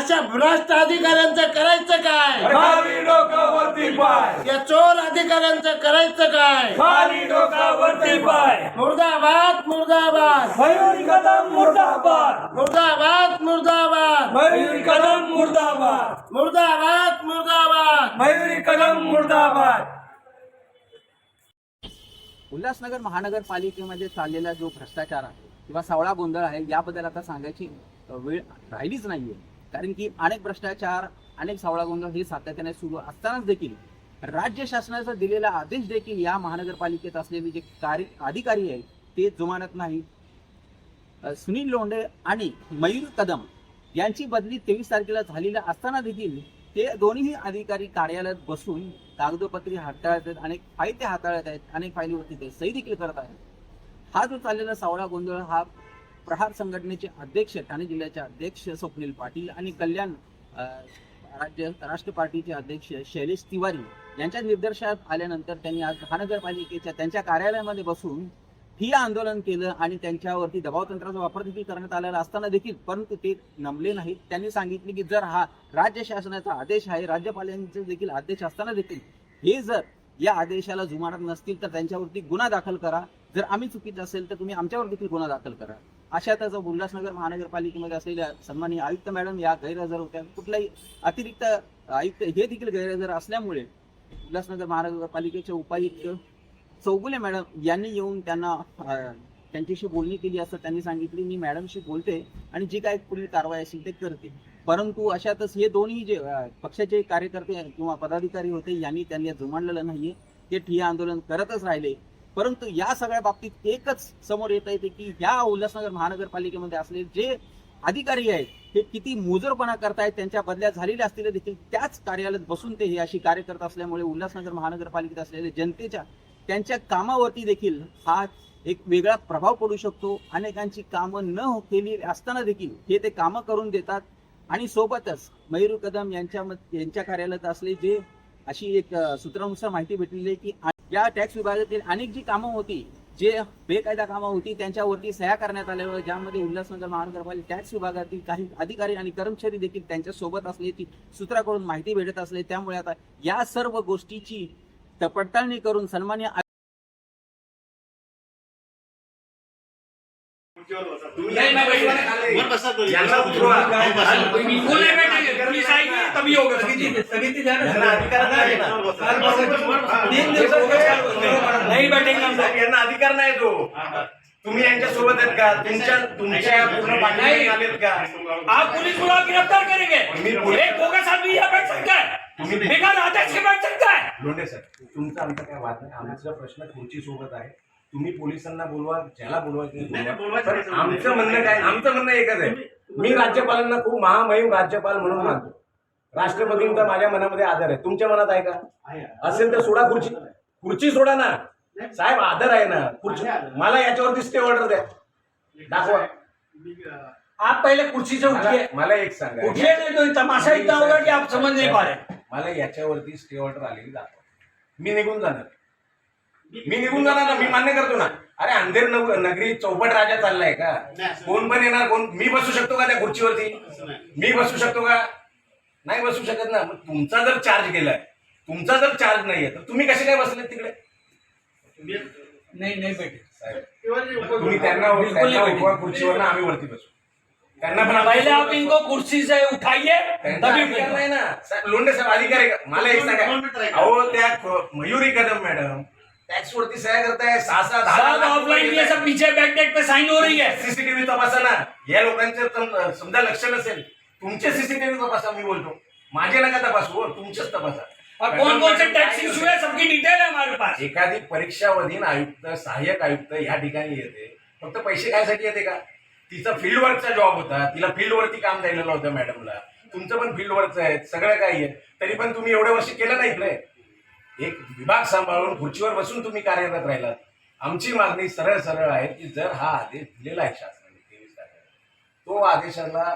अशा भ्रष्ट अधिकाऱ्यांचं करायचं काय? खाली डोकावरती पाय. या चोर अधिकाऱ्यांचं करायचं काय? खाली डोकावरती पाय. मुर्दाबाद मुर्दाबाद. मयुरी कदम मुर्दाबाद. मुर्दाबाद मुर्दाबाद. मयुरी कदम मुर्दाबाद. मुर्दाबाद मुर्दाबाद. मयुरी कदम मुर्दाबाद. उल्हासनगर महानगरपालिकेमध्ये चाललेला जो भ्रष्टाचार आहे किंवा सावळा गोंधळ आहे याबद्दल आता सांगायची वेळ राहिलीच नाहीये. कारण की अनेक भ्रष्टाचार अनेक सावळा गोंधळ हे सातत्याने सुरू असतानाच देखील राज्य शासनाचा दिलेला आदेश देखील या महानगरपालिकेत असलेले जे कार्य अधिकारी आहेत ते जुमानत नाही. सुनील लोंढे आणि मयूर कदम यांची बदली तेवीस तारखेला झालेली असताना देखील ते दोन्ही अधिकारी कार्यालयात बसून कागदोपत्री हाताळत आहेत अनेक फायदे हाताळत आहेत अनेक फायलीवरती ते सही देखील करत आहेत. हा जो चाललेला सावळा गोंधळ हा प्रहार संघटनेचे अध्यक्ष ठाणे जिल्ह्याचे अध्यक्ष स्वप्नील पाटील आणि कल्याण राज्य राष्ट्र पार्टीचे अध्यक्ष शैलेश तिवारी यांच्या निर्देशात आल्यानंतर त्यांनी आज महानगरपालिकेच्या त्यांच्या कार्यालयामध्ये बसून ही आंदोलन केलं आणि त्यांच्यावरती दबाव तंत्राचा वापर देखील करण्यात आलेला असताना देखील परंतु ते नमले नाहीत. त्यांनी सांगितले की जर हा राज्य शासनाचा आदेश आहे राज्यपालांचे देखील आदेश असताना देखील हे जर या आदेशाला जुमानत नसतील तर त्यांच्यावरती गुन्हा दाखल करा. जर आम्ही चुकीत असेल तर तुम्ही आमच्यावर देखील गुन्हा दाखल करा. अशातच उल्हासनगर महानगरपालिकेमध्ये असलेल्या सन्माननीय आयुक्त मॅडम या गैरहजर होत्या. कुठलाही अतिरिक्त आयुक्त हे देखील गैरहजर असल्यामुळे उल्हासनगर महानगरपालिकेचे उपायुक्त चौगुले मॅडम यांनी येऊन त्यांना त्यांच्याशी बोलणी केली असं त्यांनी सांगितली. मी मॅडमशी बोलते आणि जी काय पुढील कारवाई असेल ते करते. परंतु अशातच हे दोन्ही जे पक्षाचे कार्यकर्ते किंवा पदाधिकारी होते यांनी त्यांनी जुमानलेलं नाहीये. ते ठिय्या आंदोलन करतच राहिले. परंतु या सगळ्या बाबतीत एकच समोर येत येते की या उल्हासनगर महानगरपालिकेमध्ये असलेले जे अधिकारी आहेत हे किती मुजरपणा करतायत त्यांच्या बदल्या झालेल्या असतील देखील त्याच कार्यालयात बसून ते हे अशी कार्य करत असल्यामुळे उल्हासनगर महानगरपालिकेत असलेल्या जनतेच्या त्यांच्या कामावरती देखील हा एक वेगळा प्रभाव पडू शकतो. अनेकांची कामं न केली असताना देखील हे ते कामं करून देतात. आणि सोबतच मयूर कदम यांच्या यांच्या कार्यालयात असले जे अशी एक सूत्रानुसार माहिती भेटलेली आहे की या टॅक्स विभागातील अनेक जी कामं होती जे बेकायदा कामं होती त्यांच्यावरती सह्या करण्यात आल्या ज्यामध्ये उल्हासनगर महानगरपालिका टॅक्स विभागातील काही अधिकारी आणि कर्मचारी देखील त्यांच्यासोबत असल्याची सूत्राकडून माहिती भेटत असले. त्यामुळे आता या सर्व गोष्टीची पडताळणी करून सन्मान्य नहीं मैं. बिल्कुल बैठेंगे पुलिस आएगी तभी होगा यांना अधिकार नाही तीन दिवसात नहीं बैठेंगे हम लोग। यांना अधिकार नाही तो। तुम्ही यांच्या सोबत आहेत का? तुमच्या तुमच्या पूर्ण पाठीमागे आलेत का? आप पुलिस बुला गिरफ़्तार करेंगे। एक बोगस आदमी यहाँ बैठ सकता है। तुम्ही- आदेश के बैठ सकता है। लोंढे सर तुमचा आमचा काय वाद नाही? आमचा प्रश्न खुर्ची सोबत आहे. तुम्ही पोलिसांना बोलवा ज्याला बोलवायचं आमचं म्हणणं काय आमचं म्हणणं एकच आहे. मी राज्यपालांना खूप महामहिम राज्यपाल म्हणून मानतो. राष्ट्रपतींचा माझ्या मनामध्ये आदर आहे. तुमच्या मनात आहे का? असेल तर सोडा खुर्ची. खुर्ची सोडा ना. साहेब आदर आहे ना. खुर्ची मला याच्यावरती स्टे ऑर्डर द्या. दाखवा. आप पहले कुर्सी से उठिए मला- एक सांगा. उठिए नहीं तो तमाशा इतना होगा कि आप समझ नहीं पा रहे मला याच्यावरती स्टे ऑर्डर आलेली दाखवा. मी निघून जाणार. मी निघून जाणार ना मी मान्य करतो ना. अरे अंधेर नग- नगरी चौपट राजा चाललाय का? कोण पण येणार कोण मी बसू शकतो का त्या खुर्चीवरती? मी बसू शकतो का? नाही बसू शकत ना. मग तुमचा जर चार्ज गेलाय तुमचा जर चार्ज नाहीये तर तुम्ही कसे काय बसले तिकडे? नहीं नहीं बैठे तुम्ही त्यांना खुर्चीवर ना आम्ही वरती बसू. त्यांना पण पहले आप इनको कुर्सी से उठाइए त्यांचा तभी अधिकार नाही ना. साहेब, लोंढे साहेब अधिकार आहे? मला एक सांगा. अहो त्या मयुरी कदम मॅडम टॅक्स वरती सह्या करताय सहा सहा दहा सब ऑफलाइन ये सब पीछे बैकडेट पे साइन हो रही है सीसीटीव्ही तपासा ना. या लोकांचं सम- समजा लक्ष नसेल तुमचे सीसीटीव्ही तपासा मी बोलतो. माझे नका तपासू हो, तुमचेच तपासा. और कौन कौन से टैक्स इशू है सबकी डिटेल है हमारे पास. एखादी परीक्षावधीन आयुक्त सहाय्यक आयुक्त या ठिकाणी येते. फक्त पैसे खायसाठी येते का? तिचा फील्ड वर्कचा जॉब होता. तिला फील्ड वरती काम द्यायला होतं मॅडमला तुमचं पण फील्ड वर्कचं आहे. सगळं काही आहे. तरी पण तुम्ही एवढ्या वर्षी केलं नाही इकडे. एक विभाग सांभाळून खुर्चीवर बसून तुम्ही कार्यरत राहिलात. आमची मागणी सरळ सरळ आहे की जर हा आदेश दिलेला आहे शासनाने तेवीस तारखेला तो आदेशाला